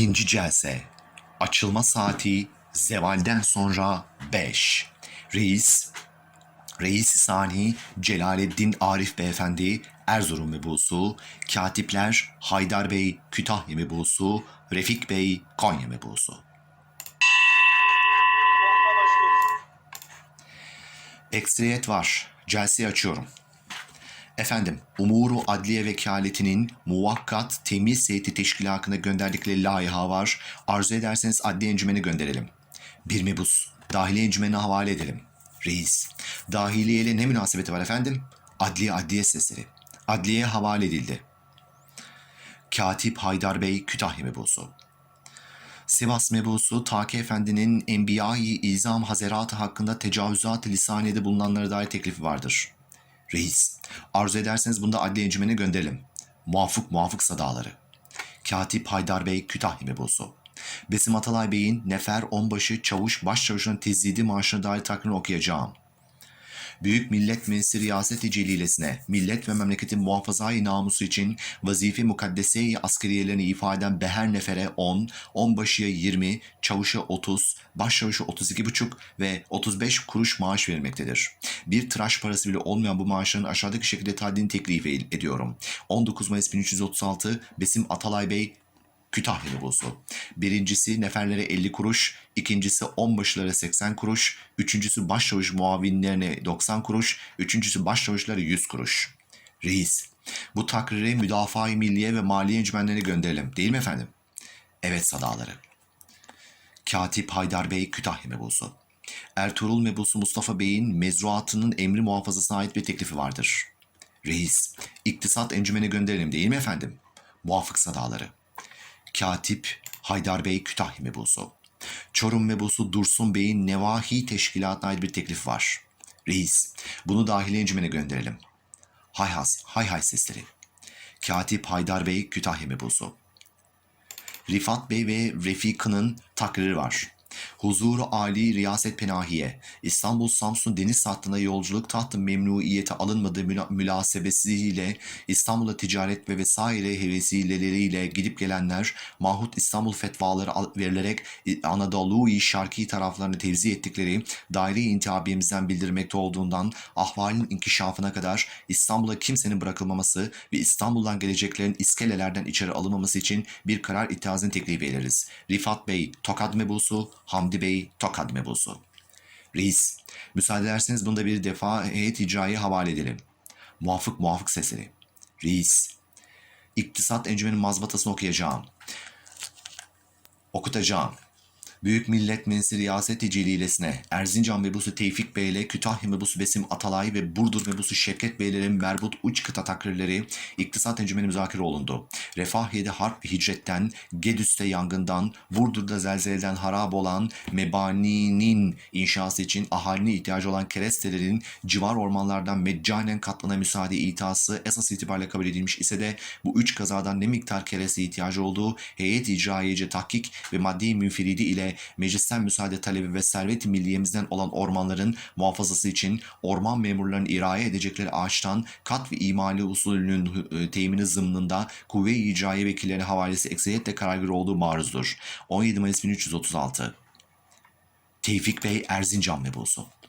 İkinci celse. Açılma saati zevalden sonra 5. Reis, Reis Sani Celaleddin Arif Beyefendi Erzurum mebusu, katipler Haydar Bey Kütahya mebusu, Refik Bey Konya mebusu. Ekstriyet var. Celseyi açıyorum. Efendim, Umuru Adliye Vekaletinin muvakkat temiz heyeti teşkilatına gönderdikleri laiha var. Arzu ederseniz adliye encümeni gönderelim. Bir mebus, dahiliye encümenine havale edelim. Reis, dahiliye ile ne münasebeti var efendim? Adliye adliye sesleri. Adliyeye havale edildi. Katip Haydar Bey Kütahya mebusu. Sivas mebusu Taki Efendi'nin Enbiya-i İzam hakkında tecavüzat-ı lisaniyede bulunanlara dair teklifi vardır. Reis, arzu ederseniz bunda adliye encümene gönderelim. Muafık muafık sadaları. Katip Haydar Bey Kütahya mebusu. Besim Atalay Bey'in Nefer Onbaşı Çavuş Başçavuş'un tezidi maaşına dair takririni okuyacağım. Büyük Millet Meclisi Riyaseti Celilesine, millet ve memleketin muhafazayı namusu için vazife mukaddese-i askeriyelerini ifade eden beher nefere 10, onbaşıya 20, çavuşa 30, başçavuşa 32,5 ve 35 kuruş maaş verilmektedir. Bir tıraş parası bile olmayan bu maaşların aşağıdaki şekilde tadilini teklif ediyorum. 19 Mayıs 1336 Besim Atalay Bey Kütahya nüfusu. Birincisi neferlere 50 kuruş, ikincisi onbaşılara 80 kuruş, üçüncüsü başçavuş muavinlerine 90 kuruş, üçüncüsü başçavuşlara 100 kuruş. Reis, bu takriri müdafaa-i milliye ve maliye encümenlerine gönderelim değil mi efendim? Evet sadaları. Katip Haydar Bey Kütahya mebusu. Ertuğrul mebusu Mustafa Bey'in mezruatının emri muhafazasına ait bir teklifi vardır. Reis, iktisat encümene gönderelim değil mi efendim? Muafık sadaları. Katip Haydar Bey Kütahya mebusu. Çorum mebusu Dursun Bey'in Nevahi Teşkilatı'na ait bir teklif var. Reis, bunu dahiliye encümene gönderelim. Hay has, hay hay sesleri. Katip Haydar Bey Kütahya mebusu. Rifat Bey ve Refika'nın takriri var. Huzuru Ali Riyaset Penahiye, İstanbul Samsun deniz hattına yolculuk tahtı memnuiyete alınmadığı müla- münasebesiyle İstanbul'a ticaret ve vesaire hevesileleriyle gidip gelenler Mahut İstanbul fetvaları al- verilerek İ- Anadolu'yu şarki taraflarını tevzi ettikleri daire-i intihabiyemizden bildirmekte olduğundan ahvalin inkişafına kadar İstanbul'a kimsenin bırakılmaması ve İstanbul'dan geleceklerin iskelelerden içeri alınmaması için bir karar itirazını teklif ederiz. Rifat Bey, Tokat mebusu, Hamdi Bey, Tokat mebusu. Reis, müsaade ederseniz bunda bir defa heyet icrayı havale edelim. Muafık muafık sesleri. Reis, İktisat encümenin mazbatasını okuyacağım. Okutacağım. Büyük Millet Meclisi Riyaseti Celilesine Erzincan mebusu Tevfik Bey ile Kütahya mebusu Besim Atalay ve Burdur mebusu Şevket Beylerin merbut uç kıta takrirleri iktisat encümeni müzakere olundu. Refahiye'de harp ve hicretten, Gedüs'te yangından, Burdur'da zelzeleden harap olan mebaninin inşası için ahalinin ihtiyacı olan kerestelerin civar ormanlardan meccanen katlana müsaade itası esas itibariyle kabul edilmiş ise de bu üç kazadan ne miktar kereste ihtiyacı olduğu heyet icraiyeci tahkik ve maddi münferidi ile meclisten müsaade talebi ve servet-i milliyemizden olan ormanların muhafazası için orman memurlarının iraya edecekleri ağaçtan kat ve imali usulünün e, temini zımnında kuvve-i icraiye vekillerine havalesi ekseriyetle karargır olduğu maruzdur. 17 Mayıs 1336 Tevfik Bey Erzincan mebusu.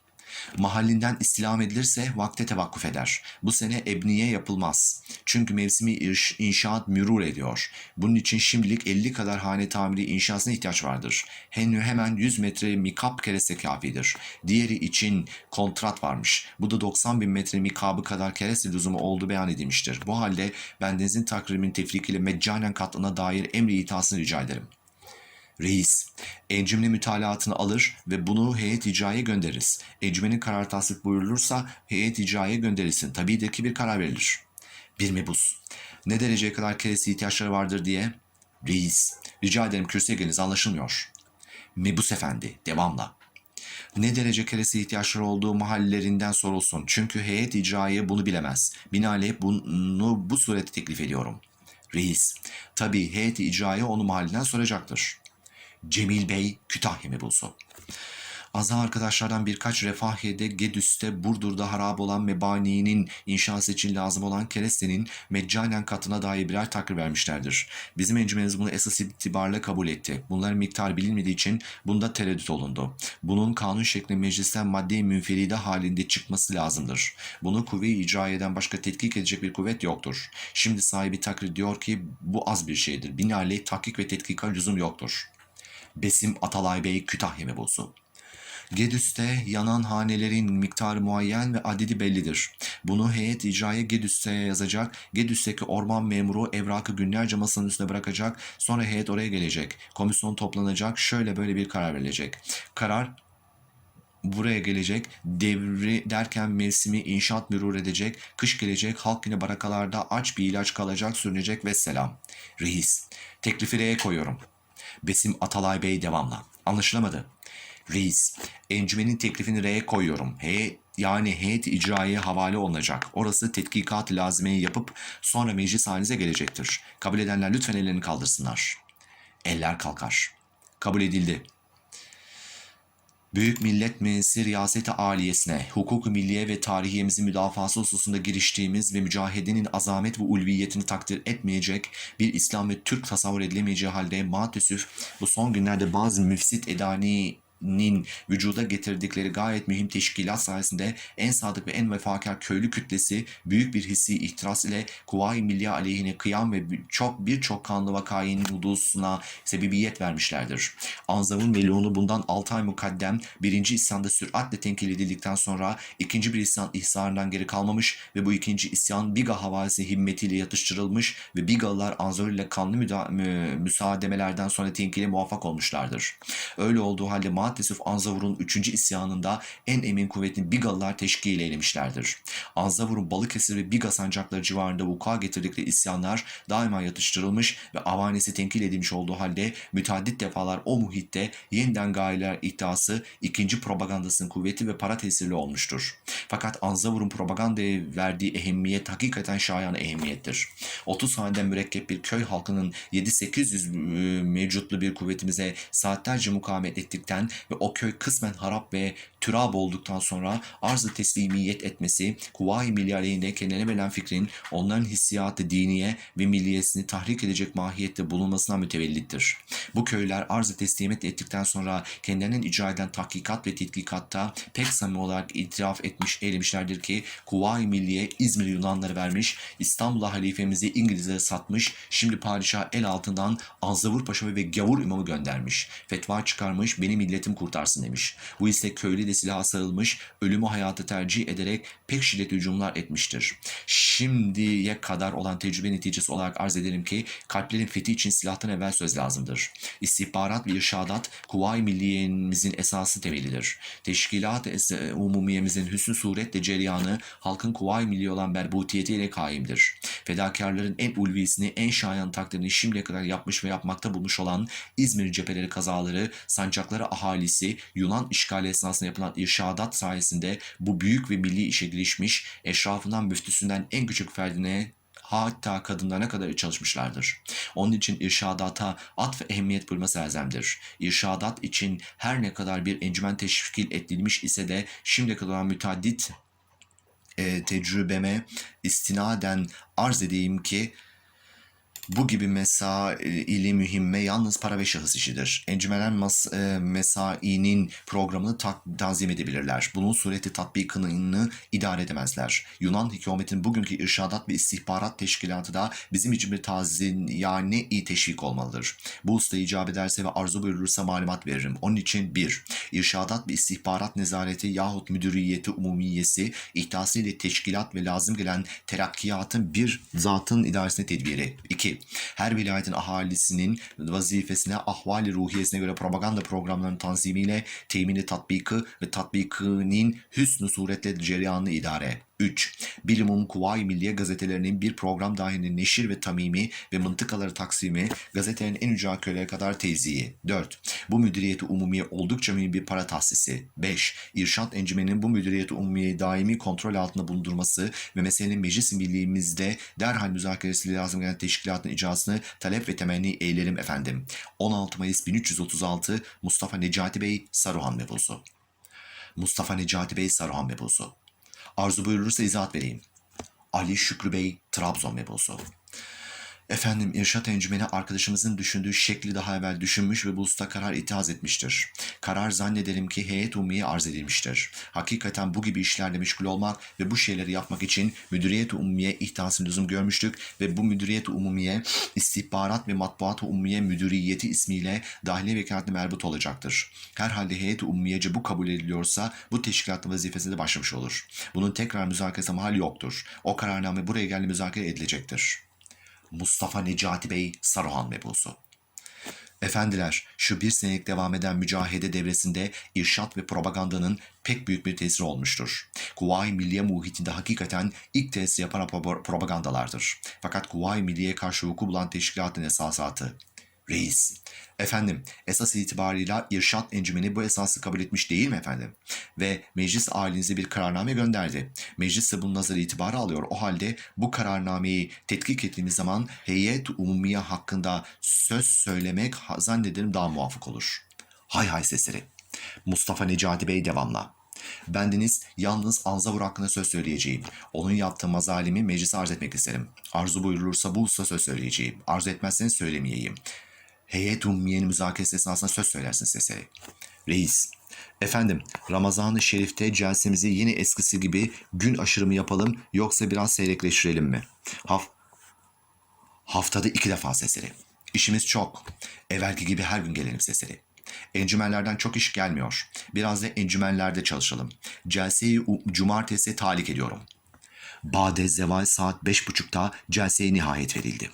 Mahallinden istilam edilirse vakte tevakkuf eder. Bu sene ebniye yapılmaz. Çünkü mevsimi iş- inşaat mürur ediyor. Bunun için şimdilik 50 kadar hane tamiri inşasına ihtiyaç vardır. Henüz hemen 100 metre mikap kereste kafidir. Diğeri için kontrat varmış. Bu da 90 bin metre mikabı kadar kereste lüzumu olduğu beyan edilmiştir. Bu halde bendenizin takrimin tefrikiyle meccanen katlına dair emri itasını rica ederim. Reis, encümle mütalaatını alır ve bunu heyet icraya göndeririz. Encümenin karar tasdik buyurulursa heyet icraya gönderilsin. Tabii de ki bir karar verilir. Bir mebus. Ne dereceye kadar keresi ihtiyaçları vardır diye. Reis, rica ederim kürsüye geliniz anlaşılmıyor. Mebus efendi, devamla. Ne derece keresi ihtiyaçları olduğu mahallelerinden sorulsun. Çünkü heyet icraya bunu bilemez. Binaenaleyh bunu bu surette teklif ediyorum. Reis, tabii heyet icraya onu mahallinden soracaktır. Cemil Bey Kütahya mebusu. Aza arkadaşlardan birkaç Refahiye'de, Gedüs'te, Burdur'da harap olan Mebani'nin inşası için lazım olan kerestenin meccanen katına dair birer takrir vermişlerdir. Bizim encümeniz bunu esas itibarla kabul etti. Bunların miktarı bilinmediği için bunda tereddüt olundu. Bunun kanun şeklinde meclisten madde münferide halinde çıkması lazımdır. Bunu kuvve-i icraiyeden başka tetkik edecek bir kuvvet yoktur. Şimdi sahibi takrir diyor ki bu az bir şeydir. Binaenaleyh tahkik ve tetkika lüzum yoktur. Besim Atalay Bey Kütahya mebusu. Gedüs'te yanan hanelerin miktarı muayyen ve adedi bellidir. Bunu heyet icraya Gedüs'te yazacak. Gedüs'teki orman memuru evrakı günlerce masanın üstüne bırakacak. Sonra heyet oraya gelecek. Komisyon toplanacak. Şöyle böyle bir karar verilecek. Karar buraya gelecek. Devri derken mevsimi inşaat mürür edecek. Kış gelecek. Halk yine barakalarda aç bir ilaç kalacak, sürünecek ve selam. Reis. Teklifi R'ye koyuyorum. Besim Atalay Bey devamla. Anlaşılamadı. Reis. Encümenin teklifini R'ye koyuyorum. He, yani heyet icraya havale olunacak. Orası tetkikat lazimeyi yapıp sonra meclis halinize gelecektir. Kabul edenler lütfen ellerini kaldırsınlar. Eller kalkar. Kabul edildi. Büyük Millet Meclisi Riyaseti Aliyesine, hukuk milliye ve tarihiyemizin müdafası hususunda giriştiğimiz ve mücahedenin azamet ve ulviyetini takdir etmeyecek bir İslam ve Türk tasavvur edilemeyeceği halde maalesef bu son günlerde bazı müfsit edani nin vücuda getirdikleri gayet mühim teşkilat sayesinde en sadık ve en vefakar köylü kütlesi büyük bir hissi ihtiras ile Kuvayi Milliye aleyhine kıyam ve çok birçok kanlı vakayın hudusuna sebebiyet vermişlerdir. Anzav'ın melunu bundan 6 ay mukaddem birinci isyanda süratle tenkil edildikten sonra ikinci bir isyan ihsarından geri kalmamış ve bu ikinci isyan Biga havalisi himmetiyle yatıştırılmış ve Bigalılar Anzavur ile kanlı müda- mü- müsaademelerden sonra tenkile muvaffak olmuşlardır. Öyle olduğu halde maalesef Anzavur'un 3. isyanında en emin kuvvetini Bigalılar teşkil eylemişlerdir. Anzavur'un Balıkesir ve Biga sancakları civarında vuku'a getirdikleri isyanlar daima yatıştırılmış ve avanesi tenkil edilmiş olduğu halde müteaddit defalar o muhitte yeniden gayeler iddiası ikinci propagandasının kuvveti ve para tesirli olmuştur. Fakat Anzavur'un propagandaya verdiği ehemmiyet hakikaten şayan ehemmiyettir. 30 haneden mürekkep bir köy halkının 7-800 e, mevcutlu bir kuvvetimize saatlerce mukavemet ettikten ve o köy kısmen harap ve türab olduktan sonra arz-ı teslimiyet etmesi, kuvayi kendine verilen fikrin onların hissiyatı diniye ve milliyesini tahrik edecek mahiyette bulunmasına mütevellittir. Bu köyler arz-ı teslimiyet ettikten sonra kendilerinin icra eden tahkikat ve tetkikatta pek samimi olarak itiraf etmiş eylemişlerdir ki Kuvayi Milliye İzmir Yunanları vermiş, İstanbul'a halifemizi İngilizlere satmış, şimdi padişah el altından Anzavur Paşa ve Gavur imamı göndermiş. Fetva çıkarmış, beni milletim kurtarsın demiş. Bu ise köylü de silaha sarılmış, ölümü hayatı tercih ederek pek şiddetli hücumlar etmiştir. Şimdiye kadar olan tecrübe neticesi olarak arz ederim ki kalplerin fethi için silahtan evvel söz lazımdır. İstihbarat ve irşadat Kuvayi Milliyemizin esası temelidir. Teşkilat es- umumiyemizin hüsnü suretle cereyanı halkın Kuvayi Milli olan berbutiyetiyle kaimdir. Fedakarların en ulvisini, en şayan takdirini şimdiye kadar yapmış ve yapmakta bulmuş olan İzmir cepheleri kazaları, sancakları ahalisi, Yunan işgali esnasında yapılan irşadat sayesinde bu büyük ve milli işe girişmiş, eşrafından müftüsünden en küçük ferdine hatta kadınlarına kadar çalışmışlardır. Onun için irşadata atf ehemmiyet buyurması elzemdir. İrşadat için her ne kadar bir encümen teşkil edilmiş ise de şimdiye kadar müteaddit e, tecrübeme istinaden arz edeyim ki bu gibi mesaili mühimme yalnız para ve şahıs işidir. Encümenen mas, e, mesainin programını tak, tanzim edebilirler. Bunun sureti tatbikını idare edemezler. Yunan hükümetinin bugünkü irşadat ve istihbarat teşkilatı da bizim için bir tazin yani iyi teşvik olmalıdır. Bu usta icap ederse ve arzu buyurulursa malumat veririm. Onun için bir, irşadat ve istihbarat nezareti yahut müdüriyeti umumiyesi ihtasıyla teşkilat ve lazım gelen terakkiyatın bir zatın idaresine tedbiri. 2. Her vilayetin ahalisinin vazifesine, ahvali ruhiyesine göre propaganda programlarının tanzimiyle temini tatbiki ve tatbikinin hüsnü suretle cereyanını idare. 3. Bilimum Kuvayi Milliye gazetelerinin bir program dahilinde neşir ve tamimi ve mıntıkaları taksimi, gazetelerin en ücra köylere kadar tevziyi. 4. Bu müdüriyeti umumiye oldukça mühim bir para tahsisi. 5. İrşat encümeninin bu müdüriyeti umumiye daimi kontrol altında bulundurması ve meselenin meclis milliğimizde derhal müzakeresi lazım gelen teşkilatın icrasını talep ve temenni eylerim efendim. 16 Mayıs 1336 Mustafa Necati Bey Saruhan Mebusu. Mustafa Necati Bey Saruhan Mebusu. Arzu buyurursa izahat vereyim. Ali Şükrü Bey Trabzon Mebusu. Efendim İrşat Encümeni arkadaşımızın düşündüğü şekli daha evvel düşünmüş ve bu hususta karar itiraz etmiştir. Karar zannederim ki heyet ummiye arz edilmiştir. Hakikaten bu gibi işlerle meşgul olmak ve bu şeyleri yapmak için müdüriyet-i ummiye ihtasını lüzum görmüştük ve bu müdüriyet-i umumiye istihbarat ve matbuat-ı ummiye müdüriyeti ismiyle dahiliye vekaletine merbut olacaktır. Herhalde heyet-i ummiyece bu kabul ediliyorsa bu teşkilatın vazifesine de başlamış olur. Bunun tekrar müzakeresi mahal yoktur. O kararname buraya geldi müzakere edilecektir. Mustafa Necati Bey Saruhan Mebusu. Efendiler, şu bir senelik devam eden mücahede devresinde irşat ve propagandanın pek büyük bir tesiri olmuştur. Kuvayi Milliye muhitinde hakikaten ilk tesir yapan pro- propagandalardır. Fakat Kuvayi Milliye'ye karşı vuku bulan teşkilatın esasatı. Reis, efendim esas itibarıyla irşat encümeni bu esası kabul etmiş değil mi efendim? Ve meclis halinize bir kararname gönderdi. Meclis de bunun nazarı itibarı alıyor. O halde bu kararnameyi tetkik ettiğimiz zaman heyet umumiye hakkında söz söylemek zannederim daha muvafık olur. Hay hay sesleri. Mustafa Necati Bey devamla. Bendeniz yalnız Anzavur hakkında söz söyleyeceğim. Onun yaptığı mazalimi meclise arz etmek isterim. Arzu buyurulursa bu hususta söz söyleyeceğim. Arzu etmezseniz söylemeyeyim. Heyet ummiyenin müzakeresi esnasında söz söylersin sesleri. Reis, efendim Ramazan-ı Şerif'te celsemizi yine eskisi gibi gün aşırı mı yapalım yoksa biraz seyrekleştirelim mi? Haf Haftada iki defa sesleri. İşimiz çok. Evvelki gibi her gün gelelim sesleri. Encümenlerden çok iş gelmiyor. Biraz da encümenlerde çalışalım. Celseyi cumartesi talik ediyorum. Bade zeval saat beş buçukta celseye nihayet verildi.